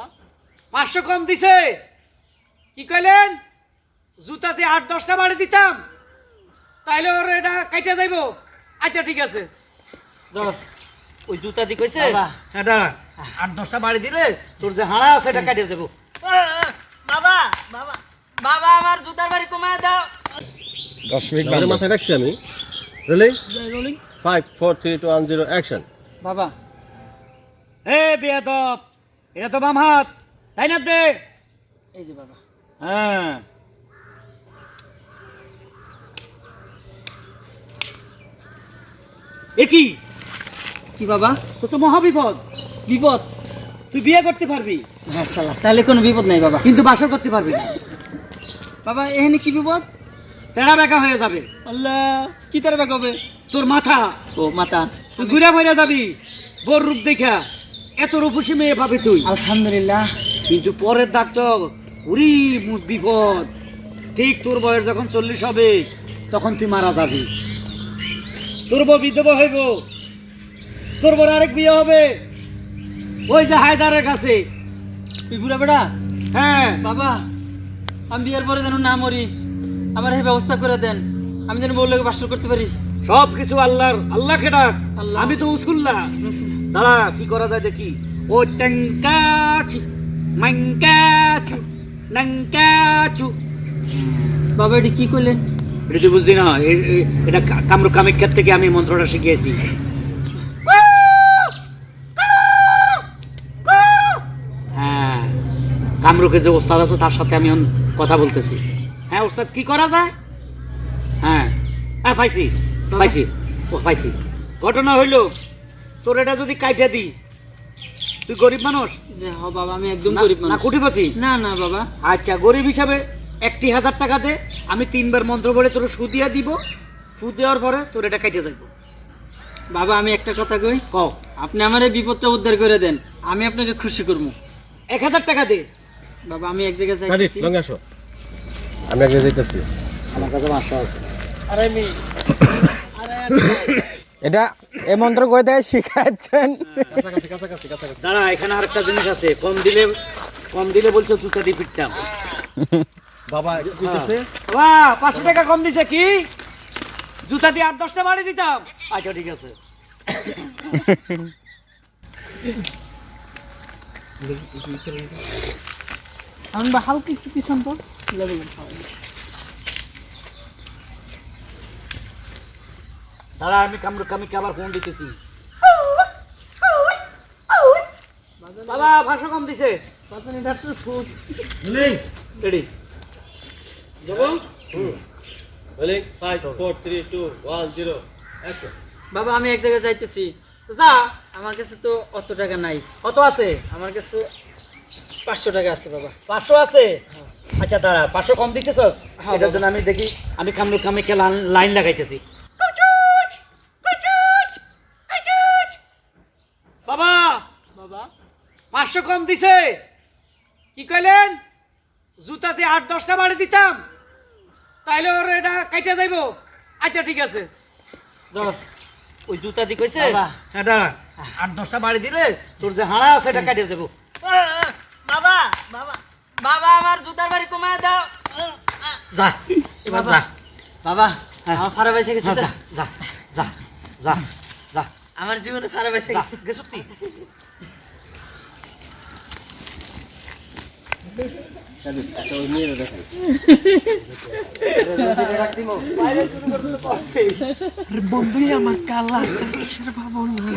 বাবা পাঁচশো কম দিছে। কি কইলেন? জুতা দিয়ে আট দশটা বাড়ি দিতাম। তাইলে ওর এটা কাইটা যাইব। আচ্ছা ঠিক আছে। ওই জুতা দিয়ে কইছে। হ্যাঁ দাঁড়া। আট দশটা বাড়ি দিলে তোর যে হাড়া আছে এটা কাটিয়ে যাব বাবা বাবা বাবা আমার জুতার বাড়ি কমায় দাও। দশ মিনিট। মাথায় রাখছি আমি। Ready rolling five four three two one zero action বাবা। এ বেয়াদব। এটা তো বাম হাত। তাই না দে এই যে বাবা। হ্যাঁ। এ কি? বাবা? তো তো মহাবিপদ। বিপদ। তুই বিয়ে করতে পারবি? মাশাআল্লাহ তাহলে কোনো বিপদ নাই বাবা। কিন্তু বাসর করতে পারবি না। বাবা এখানে কি বিপদ? তেড়া বেকা হয়ে যাবে। আল্লাহ কি তার ব্যাগ হবে? তোর মাথা। ও মাথা। তুই ঘুরে ফিরে যাবি। বোর রূপ দেখা এত রূপসী মেয়ে পাবি তুই। আলহামদুলিল্লাহ। কিন্তু পরের দাগ তো উরি বিপদ। ঠিক তোর বয়স যখন চল্লিশ হবে তখন তুই মারা যাবি। তোর বউ বিধবা হইব। তোর বড় আরেক বিয়ে হবে। ওই যে হায়দারের কাছে। তুই বুড়া বেড়া হ্যাঁ। বাবা আমি বিয়ের পরে যেন না মরি আমার এই ব্যবস্থা করে দেন। আমি যেন বউর লোক বাসর করতে পারি। সব কিছু আল্লাহর আল্লাহকে ডাক। আল্লাহ। আমি তো উসুল্লাহ। দাঁড়া কি করা যায় দেখি? ও ট্যাঙ্কাচু মাঙ্কাচু নাঙ্কাচু বাবা এটি কি করলেন? এটা তুই বুঝলি না এটা কামরূপ কামাখ্যার থেকে আমি মন্ত্রটা শিখিয়েছি। হ্যাঁ কামরুকে যে ওস্তাদ আছে তার সাথে আমি কথা বলতেছি। হ্যাঁ ওস্তাদ কি করা যায়? হ্যাঁ হ্যাঁ পাইছি। পাইছি ও পাইছি। ঘটনা হইল তোর এটা যদি কাইটা দিই তুই গরিব মানুষ? হ বাবা আমি একদম না- গরিব না মানুষ। কুটিপতি না না বাবা। আচ্ছা গরিব হিসাবে একটি হাজার টাকা দে আমি তিনবার মন্ত্র পড়ে তোর সুদিয়া দিব সুদ দেওয়ার পরে তোর এটা কাইটে যাইব। বাবা আমি একটা কথা কই? কও আপনি আমার এই বিপদটা উদ্ধার করে দেন আমি আপনাকে খুশি করব। এক হাজার টাকা দে। বাবা আমি এক জায়গায় যাইতেছি। লঙ্গে আসো। আমি আগে যেতেছি আমার কাছে মাসা আছে। আরে আমি এটা এ মন্ত্র কই থেকে শিখাচ্ছেন? দাঁড়া এখানে আরেকটা জিনিস আছে। কম দিলে কম দিলে বলছো জুতা দিয়ে পিটতাম। বাবা দিতেছে বাহ পাঁচশো টাকা কম দিছে কি? জুতা দিয়ে আট দশটা বাড়ি দিতাম। আচ্ছা ঠিক আছে। আমি বা হালকা একটু পিছন তো লেভেল দাঁড়া আমি কামরু কামিকে আবার ফোন দিতেছি। বাবা ভাষা কম দিছে। রেডি যাব? Ready five four three two one zero action বাবা আমি এক জায়গায় যাইতেছি। যা আমার কাছে তো অত টাকা নাই। কত আছে? আমার কাছে পাঁচশো টাকা আছে বাবা। পাঁচশো আছে? আচ্ছা দাঁড়া পাঁচশো কম দিতেছস? হ্যাঁ, এটার জন্য আমি দেখি আমি কামরু কামিকে লাইন লাগাইতেছি বাবা বাবা পাঁচশো কম দিছে। কি কইলেন? জুতা দিয়ে আট দশটা বাড়ি দিতাম। তাইলে ওর এটা কাইটা যাইব। আচ্ছা ঠিক আছে। ওই জুতা দি কইছে? বাবা। হ্যাঁ দাঁড়া। আট দশটা বাড়ি দিলে তোর যে হাড়া আছে এটা কাটিয়ে যাব বাবা বাবা বাবা আমার জুতার বাড়ি কমায় দাও। যা এবার যা। বাবা হ্যাঁ। আমার ফারা বেঁচে গেছে যা যা যা যা যা। আমার জীবনে ফারা যা গেছে। গেছো তুই বন্ধুই আমার কালা না